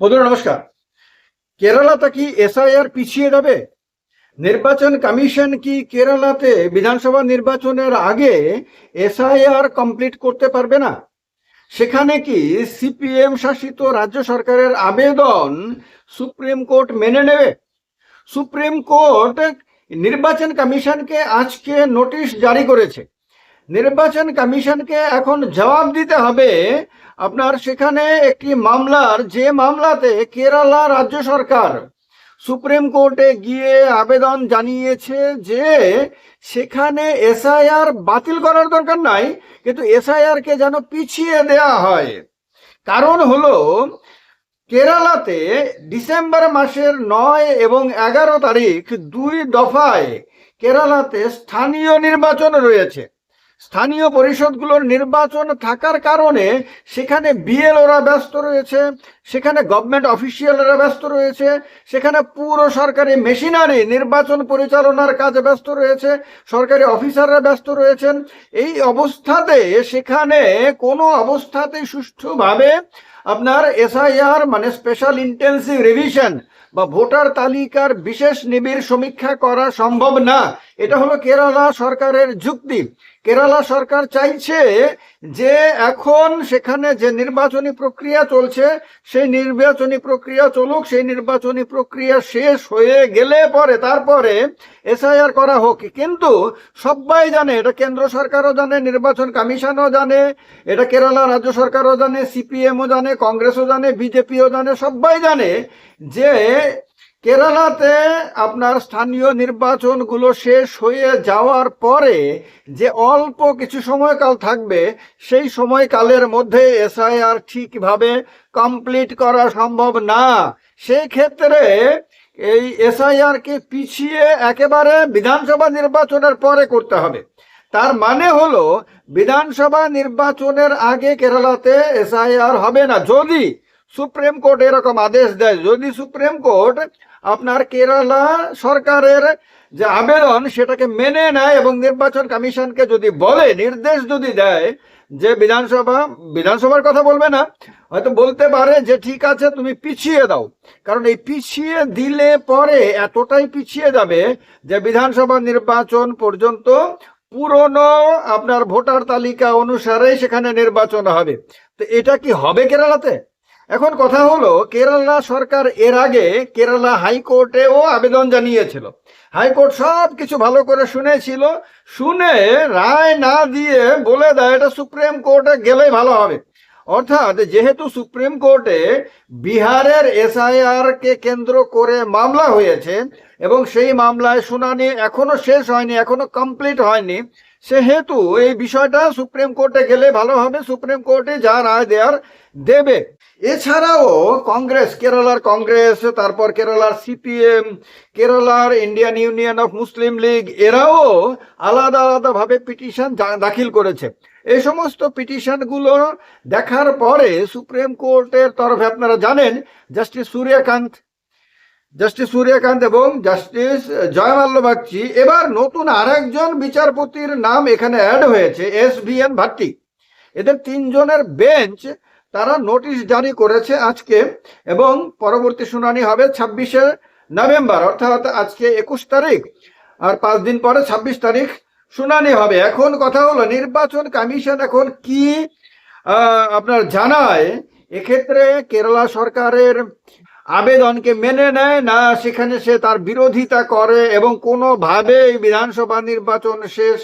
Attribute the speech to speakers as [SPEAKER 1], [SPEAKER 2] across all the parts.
[SPEAKER 1] বন্ধুরা, নমস্কার। কেরালাতে কি এসআইআর পিছিয়ে যাবে? নির্বাচন কমিশন কি কেরালাতে বিধানসভা নির্বাচনের আগে এসআইআর কমপ্লিট করতে পারবে না? সেখানে কি সিপিএম শাসিত রাজ্য সরকারের আবেদন সুপ্রিম কোর্ট মেনে নেবে? সুপ্রিম কোর্ট নির্বাচন কমিশনকে আজকে নোটিশ জারি করেছে। নির্বাচন কমিশনকে এখন জবাব দিতে হবে। আপনার সেখানে একটি মামলার, যে মামলাতে কেরালা রাজ্য সরকার সুপ্রিম কোর্টে গিয়ে আবেদন জানিয়েছে যে সেখানে এসআইআর বাতিল করার দরকার নাই, কিন্তু এসআইআর কে যেন পিছিয়ে দেয়া হয়। কারণ হলো, কেরালাতে ডিসেম্বর মাসের নয় এবং এগারো তারিখ দুই দফায় কেরালাতে স্থানীয় নির্বাচন রয়েছে। স্থানীয় পরিষদগুলোর নির্বাচন থাকার কারণে সেখানে বিএলওরা ব্যস্ত রয়েছে, সেখানে গভর্নমেন্ট অফিসিয়ালরা ব্যস্ত রয়েছে, সেখানে পুরো সরকারি মেশিনারি নির্বাচন পরিচালনার কাজে ব্যস্ত রয়েছে, সরকারি অফিসাররা ব্যস্ত রয়েছেন। এই অবস্থাতে সেখানে কোনো অবস্থাতেই সুষ্ঠুভাবে আপনার এসআইআর মানে স্পেশাল ইন্টেন্সিভ রিভিশন বা ভোটার তালিকার বিশেষ নিবিড় সমীক্ষা করা সম্ভব না। এটা হলো কেরালা সরকারের যুক্তি। কেরালা সরকার চাইছে যে এখন সেখানে যে নির্বাচনী প্রক্রিয়া চলছে, সেই নির্বাচনী প্রক্রিয়া চলুক, সেই নির্বাচনী প্রক্রিয়া শেষ হয়ে গেলে পরে, তারপরে এসআইআর করা হোক। কিন্তু সবাই জানে, এটা কেন্দ্র সরকারও জানে, নির্বাচন কমিশনও জানে, এটা কেরালা রাজ্য সরকারও জানে, সিপিএমও জানে, কংগ্রেসও জানে, বিজেপিও জানে, সবাই জানে যে কেরালাতে আপনার স্থানীয় নির্বাচনগুলো শেষ হয়ে যাওয়ার পরে যে অল্প কিছু সময়কাল থাকবে, সেই সময়কালের মধ্যে এসআইআর ঠিকভাবে কমপ্লিট করা সম্ভব না। সেই ক্ষেত্রে এই এসআইআর কে পিছিয়ে একেবারে বিধানসভা নির্বাচনের পরে করতে হবে। তার মানে হলো, বিধানসভা নির্বাচনের আগে কেরালাতে এসআইআর হবে না। যদি সুপ্রিম কোর্ট এরকম আদেশ দেয়, যদি সুপ্রিম কোর্ট আপনার কেরালা সরকারের যে আবেদন সেটাকে মেনে নেয় এবং নির্বাচন কমিশনকে যদি বলে, নির্দেশ যদি দেয় যে বিধানসভা, বিধানসভার কথা বলবে না, হয়তো বলতে পারে যে ঠিক আছে, তুমি পিছিয়ে দাও। কারণ এই পিছিয়ে দিলে পরে এতটাই পিছিয়ে যাবে যে বিধানসভা নির্বাচন পর্যন্ত পুরনো আপনার ভোটার তালিকা অনুসারে সেখানে নির্বাচন হবে। তো এটা কি হবে কেরালাতে? এখন কথা হলো, কেরালা সরকার এর আগে কেরালা হাইকোর্টেও আবেদন জানিয়েছিল। হাইকোর্ট সব কিছু ভালো করে শুনেছিল, শুনে রায় না দিয়ে বলে দেয়, এটা সুপ্রিম কোর্টে গেলেই ভালো হবে। অর্থাৎ যেহেতু সুপ্রিম কোর্টে বিহারের এসআইআর কে কেন্দ্র করে মামলা হয়েছে, এবং সেই মামলায় শুনানি এখনও শেষ হয়নি, এখনও কমপ্লিট হয়নি সেহেতু এই বিষয়টা সুপ্রিম কোর্টে গেলে ভালো হবে, সুপ্রিম কোর্টে যা রায় দেওয়ার দেবে। এছাড়াও কংগ্রেস, কেরালার কংগ্রেস, তারপর কেরালার সিপিএম, কেরালার Indian union of Muslim league, এরাও আলাদা আলাদাভাবে পিটিশন দাখিল করেছে। এই সমস্ত পিটিশনগুলো দেখার পরে সুপ্রিম কোর্টের তরফে আপনারা জানেন, জাস্টিস সূর্যকান্ত জাস্টিস সূর্যকান্ত এবং জাস্টিস জয়মাল্য বাগচি এবার নতুন আরেকজন বিচারপতির নাম এখানে অ্যাড হয়েছে এস ভি এন ভাট্টি এদের তিনজনের বেঞ্চ তারা নোটিশ জারি করেছে আজকে এবং পরবর্তী শুনানি হবে ছাব্বিশে নভেম্বর, অর্থাৎ আজকে একুশ তারিখ। আর পাঁচ দিন পরে ছাব্বিশ তারিখ শুনানি হবে। এখন কথা হলো নির্বাচন কমিশন এখন কি আপনার জানায়? এক্ষেত্রে কেরালা সরকারের আবেদনকে মেনে নেয় না, সেখানে সে তার বিরোধিতা করে এবং কোনোভাবে বিধানসভা নির্বাচন শেষ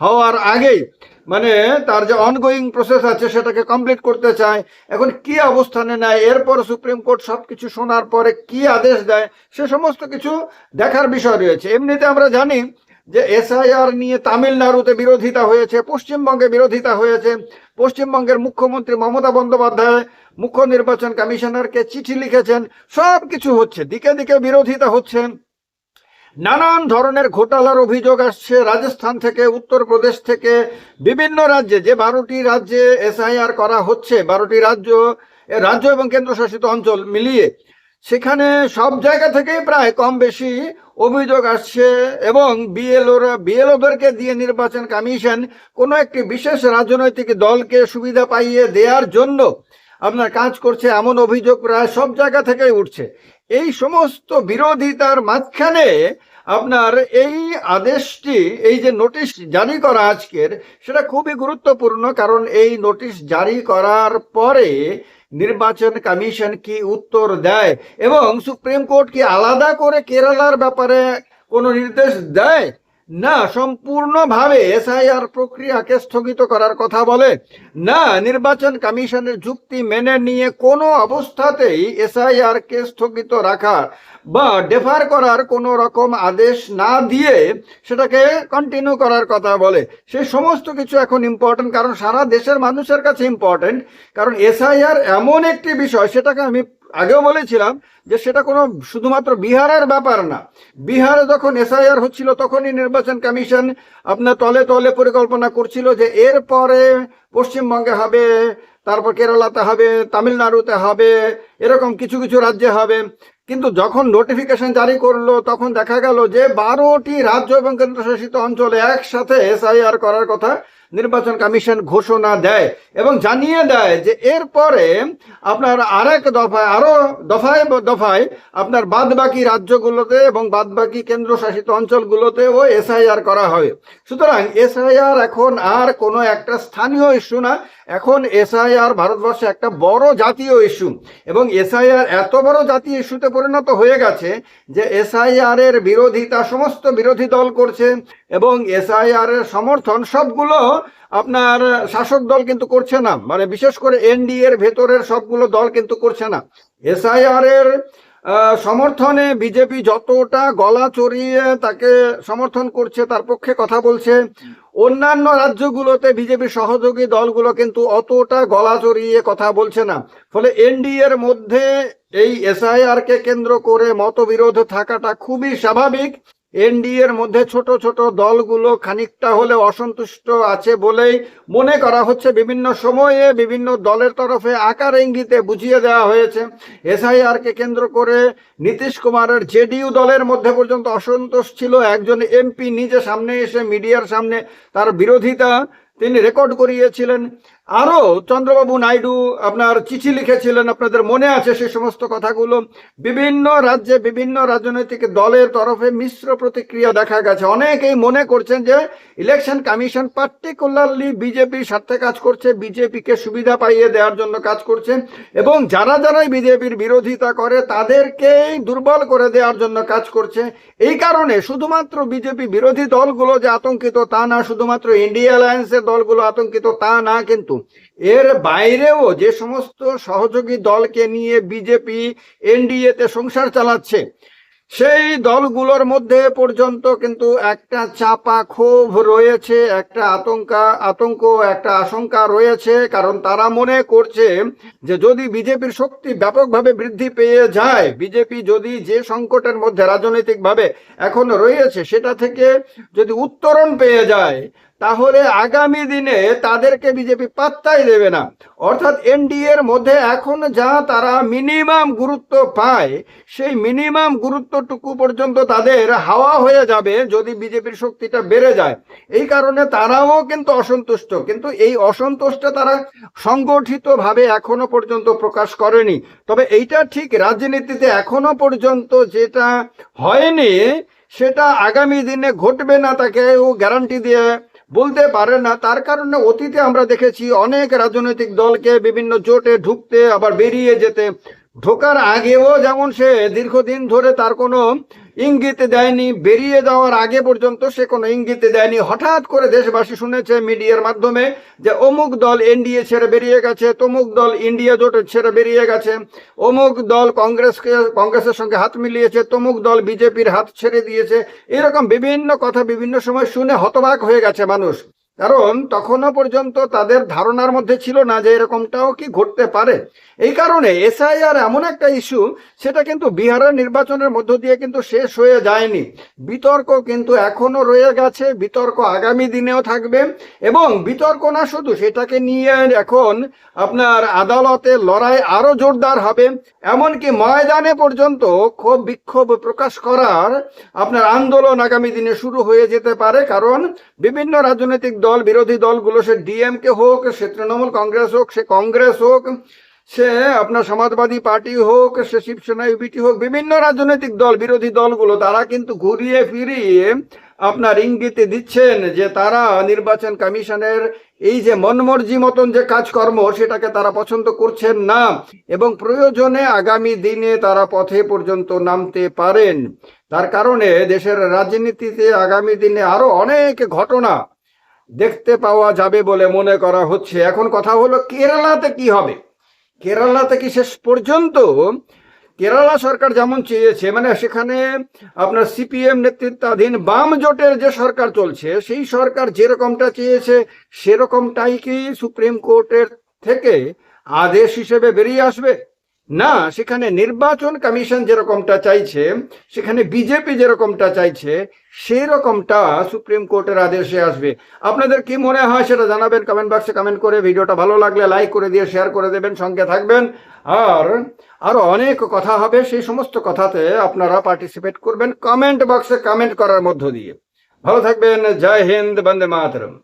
[SPEAKER 1] হওয়ার আগেই মানে তার যে অনগোয়িং প্রসেস আছে সেটাকে কমপ্লিট করতে চায়। এখন কি অবস্থানে নেয়, এরপর সুপ্রিম কোর্ট সব কিছু শোনার পরে কি আদেশ দেয়, সে সমস্ত কিছু দেখার বিষয় রয়েছে। এমনিতে আমরা জানি যে এসআইআর নিয়ে তামিলনাড়ুতে বিরোধিতা হয়েছে, পশ্চিমবঙ্গে বিরোধিতা হয়েছে। পশ্চিমবঙ্গের মুখ্যমন্ত্রী মমতা বন্দ্যোপাধ্যায়, মুখ্য নির্বাচন কমিশনারকে চিঠি লিখেছেন, সব কিছু হচ্ছে, দিকে দিকে বিরোধিতা হচ্ছেন নানান ধরনের ঘোটালার অভিযোগ আসছে রাজস্থান থেকে, উত্তরপ্রদেশ থেকে, বিভিন্ন রাজ্যে, যে বারোটি রাজ্যে এসআইআর করা হচ্ছে, বারোটি রাজ্য রাজ্য এবং কেন্দ্রশাসিত অঞ্চল মিলিয়ে। সেখানে সব জায়গা থেকেই প্রায় কম বেশি অভিযোগ আসছে এবং বিএলওরা, বিএলওদেরকে দিয়ে নির্বাচন কমিশন কোনো একটি বিশেষ রাজনৈতিক দলকে সুবিধা পাইয়ে দেওয়ার জন্য আপনার কাজ করছে এমন অভিযোগ প্রায় সব জায়গা থেকেই উঠছে। এই সমস্ত বিরোধিতার মাঝখানে আপনার এই আদেশটি, এই যে নোটিশ জারি করা আজকের, সেটা খুবই গুরুত্বপূর্ণ কারণ এই নোটিশ জারি করার পরে নির্বাচন কমিশন কি উত্তর দেয়? এবং সুপ্রিম কোর্ট কি আলাদা করে কেরালার ব্যাপারে কোনো নির্দেশ দেয়? না সম্পূর্ণভাবে এসআইআর প্রক্রিয়াকে স্থগিত করার কথা বলে, না নির্বাচন কমিশনের যুক্তি মেনে নিয়ে কোনো অবস্থাতেই এসআইআর কে স্থগিত রাখার বা ডেফার করার কোনো রকম আদেশ না দিয়ে সেটাকে কন্টিনিউ করার কথা বলে। সে সমস্ত কিছু এখন ইম্পর্টেন্ট কারণ সারা দেশের মানুষের কাছে ইম্পর্টেন্ট কারণ এসআইআর এমন একটি বিষয়, সেটাকে আমি আগেও বলেছিলাম যে সেটা কোনো শুধুমাত্র বিহারের ব্যাপার না। বিহারে যখন এসআইআর হচ্ছিল, তখনই নির্বাচন কমিশন আপনার তলে তলে পরিকল্পনা করছিল যে এরপরে পশ্চিমবঙ্গে হবে, তারপর কেরালাতে হবে, তামিলনাড়ুতে হবে, এরকম কিছু কিছু রাজ্যে হবে। কিন্তু যখন নোটিফিকেশন জারি করল, তখন দেখা গেল যে বারোটি রাজ্য এবং কেন্দ্রশাসিত অঞ্চলে একসাথে এসআইআর করার কথা নির্বাচন কমিশন ঘোষণা দেয় এবং জানিয়ে দেয় যে এরপরে আপনার আরেক দফায়, আরও দফায় দফায় আপনার বাদবাকি রাজ্যগুলোতে এবং বাদবাকি কেন্দ্রশাসিত অঞ্চলগুলোতেও এসআইআর করা হবে। সুতরাং এসআইআর এখন আর কোনো একটা স্থানীয় ইস্যু না। এখন এসআইআর ভারতবর্ষে একটা বড় জাতীয় ইস্যু। এবং এসআইআর এত বড় জাতীয় ইস্যুতে পরিণত হয়ে গেছে যে এসআইআর এর বিরোধিতা, সমস্ত বিরোধী দল করছে। এবং এসআইআর এর সমর্থন সবগুলো আপনার শাসক দল কিন্তু করছে না। মানে বিশেষ করে এনডিএ এর ভেতরের সবগুলো দল কিন্তু করছে না। এসআইআর এর সমর্থনে বিজেপি যতটা গলা চড়িয়ে তাকে সমর্থন করছে তার পক্ষে কথা বলছে। অন্যান্য রাজ্যগুলোতে বিজেপি সহযোগী দলগুলো কিন্তু অতটা গলা চড়িয়ে কথা বলছে না। ফলে এনডিএ এর মধ্যে এই এসআইআর কে কেন্দ্র করে মতবিরোধ থাকাটা খুবই স্বাভাবিক। এনডিএ এর মধ্যে ছোট ছোট দলগুলো খানিকটা হলে অসন্তুষ্ট আছে বলেই মনে করা হচ্ছে বিভিন্ন সময়ে বিভিন্ন দলের তরফে আকার ইঙ্গিতে বুঝিয়ে দেওয়া হয়েছে। এসআইআর কে কেন্দ্র করে নীতিশ কুমারের জেডিইউ দলের মধ্যে পর্যন্ত অসন্তোষ ছিল। একজন এমপি নিজে সামনে এসে মিডিয়ার সামনে তার বিরোধিতা তিনি রেকর্ড করিয়েছিলেন। আরও চন্দ্রবাবু নাইডু আপনার চিঠি লিখেছিলেন, আপনাদের মনে আছে সেই সমস্ত কথাগুলো? বিভিন্ন রাজ্যে বিভিন্ন রাজনৈতিক দলের তরফে মিশ্র প্রতিক্রিয়া দেখা গেছে। অনেকেই মনে করছেন যে ইলেকশন কমিশন পার্টিকুলারলি বিজেপির স্বার্থে কাজ করছে, বিজেপিকে সুবিধা পাইয়ে দেওয়ার জন্য কাজ করছে এবং যারা যারাই বিজেপির বিরোধিতা করে তাদেরকেই দুর্বল করে দেওয়ার জন্য কাজ করছে। এই কারণে শুধুমাত্র বিজেপি বিরোধী দলগুলো যে আতঙ্কিত তা না, শুধুমাত্র ইন্ডিয়া অ্যালায়েন্সের দলগুলো আতঙ্কিত তা না, কিন্তু এর বাইরেও যে সমস্ত সহযোগী দলকে নিয়ে বিজেপি, এনডিএতে সংসার চালাচ্ছে, সেই দলগুলোর মধ্যে পর্যন্ত কিন্তু একটা চাপা ক্ষোভ রয়েছে, একটা আতঙ্কা, আতঙ্ক, একটা আশঙ্কা রয়েছে, কারণ তারা মনে করছে যে যদি বিজেপির শক্তি ব্যাপকভাবে বৃদ্ধি পেয়ে যায়, বিজেপি যদি যে সংকটের মধ্যে রাজনৈতিকভাবে এখন রয়েছে, সেটা থেকে যদি উত্তরণ পেয়ে যায় তাহলে আগামী দিনে তাদেরকে বিজেপি পাত্তাই দেবে না। অর্থাৎ এনডিএ এর মধ্যে এখন যা তারা মিনিমাম গুরুত্ব পায়, সেই মিনিমাম গুরুত্বটুকু পর্যন্ত তাদের হাওয়া হয়ে যাবে যদি বিজেপির শক্তিটা বেড়ে যায়। এই কারণে তারাও কিন্তু অসন্তুষ্ট। কিন্তু এই অসন্তোষটা তারা সংগঠিতভাবে এখনও পর্যন্ত প্রকাশ করেনি। তবে এইটা ঠিক রাজনীতিতে এখনও পর্যন্ত যেটা হয়নি, সেটা আগামী দিনে ঘটবে না তাকে ও গ্যারান্টি দিয়ে বলতে পারে না। তার কারণে অতীতে আমরা দেখেছি অনেক রাজনৈতিক দলকে বিভিন্ন জোটে ঢুকতে, আবার বেরিয়ে যেতে। ঢোকার আগেও যেমন সে দীর্ঘদিন ধরে তার কোনো ইঙ্গিত দেয়নি, বেরিয়ে যাওয়ার আগে পর্যন্ত সে কোনো ইঙ্গিত দেয়নি। হঠাৎ করে দেশবাসী শুনেছে মিডিয়ার মাধ্যমে যে অমুক দল এনডিএ ছেড়ে বেরিয়ে গেছে, তমুক দল ইন্ডিয়া জোটের ছেড়ে বেরিয়ে গেছে, অমুক দল কংগ্রেসকে, কংগ্রেসের সঙ্গে হাত মিলিয়েছে, তমুক দল বিজেপির হাত ছেড়ে দিয়েছে। এরকম বিভিন্ন কথা বিভিন্ন সময় শুনে হতবাক হয়ে গেছে মানুষ। কারণ তখনও পর্যন্ত তাদের ধারণার মধ্যে ছিল না যে এরকমটাও কি ঘটতে পারে। এই কারণে এসআইআর এমন একটা ইস্যু, সেটা কিন্তু বিহারের নির্বাচনের মধ্য দিয়ে কিন্তু শেষ হয়ে যায়নি। বিতর্ক কিন্তু এখনও রয়ে গেছে, বিতর্ক আগামী দিনেও থাকবে এবং বিতর্ক না শুধু, সেটাকে নিয়ে এখন আপনার আদালতে লড়াই আরও জোরদার হবে। এমনকি ময়দানে পর্যন্ত ক্ষোভ বিক্ষোভ প্রকাশ করার আপনার আন্দোলন আগামী দিনে শুরু হয়ে যেতে পারে, কারণ বিভিন্ন রাজনৈতিক দল বিরোধী দলগুলো, সে ডিএমকে হোক, সে তৃণমূল কংগ্রেস হোক, সে কংগ্রেস হোক, সে আপনার সমাজবাদী পার্টি হোক, সে শিবসেনা ইউবিটি হোক, বিভিন্ন রাজনৈতিক দল, বিরোধী দলগুলো, তারা কিন্তু ঘুরিয়ে ফিরিয়ে আপনার ইঙ্গিতে দিচ্ছেন যে তারা নির্বাচন কমিশনের এই যে মনমর্জি মতন যে কাজকর্ম, সেটাকে তারা পছন্দ করছেন না এবং প্রয়োজনে আগামী দিনে তারা পথে পর্যন্ত নামতে পারেন। তার কারণে দেশের রাজনীতিতে আগামী দিনে আরও অনেক ঘটনা দেখতে পাওয়া যাবে বলে মনে করা হচ্ছে। এখন কথা হলো, কেরালাতে কি হবে? কেরালাতে কি শেষ পর্যন্ত? কেরালা সরকার যেমন চেয়েছে মানে সেখানে আপনার সিপিএম নেতৃত্বাধীন বাম জোটের যে সরকার চলছে, সেই সরকার যেরকমটা চেয়েছে, সেরকমটাই কি সুপ্রিম কোর্টের থেকে আদেশ হিসেবে বেরিয়ে আসবে? না, সেখানে নির্বাচন কমিশন যেরকমটা চাইছে, সেখানে বিজেপি যেরকমটা চাইছে সেই রকমটা সুপ্রিম কোর্টের আদেশে আসবে। আপনাদের কি মনে হয় সেটা জানাবেন কমেন্ট বক্সে কমেন্ট করে। ভিডিওটা ভালো লাগলে লাইক করে দিয়ে শেয়ার করে দেবেন, সঙ্গে থাকবেন। আর আরও অনেক কথা হবে, সেই সমস্ত কথাতে আপনারা পার্টিসিপেট করবেন কমেন্ট বক্সে কমেন্ট করার মধ্য দিয়ে। ভালো থাকবেন, জয় হিন্দ, বন্দে মাতরম।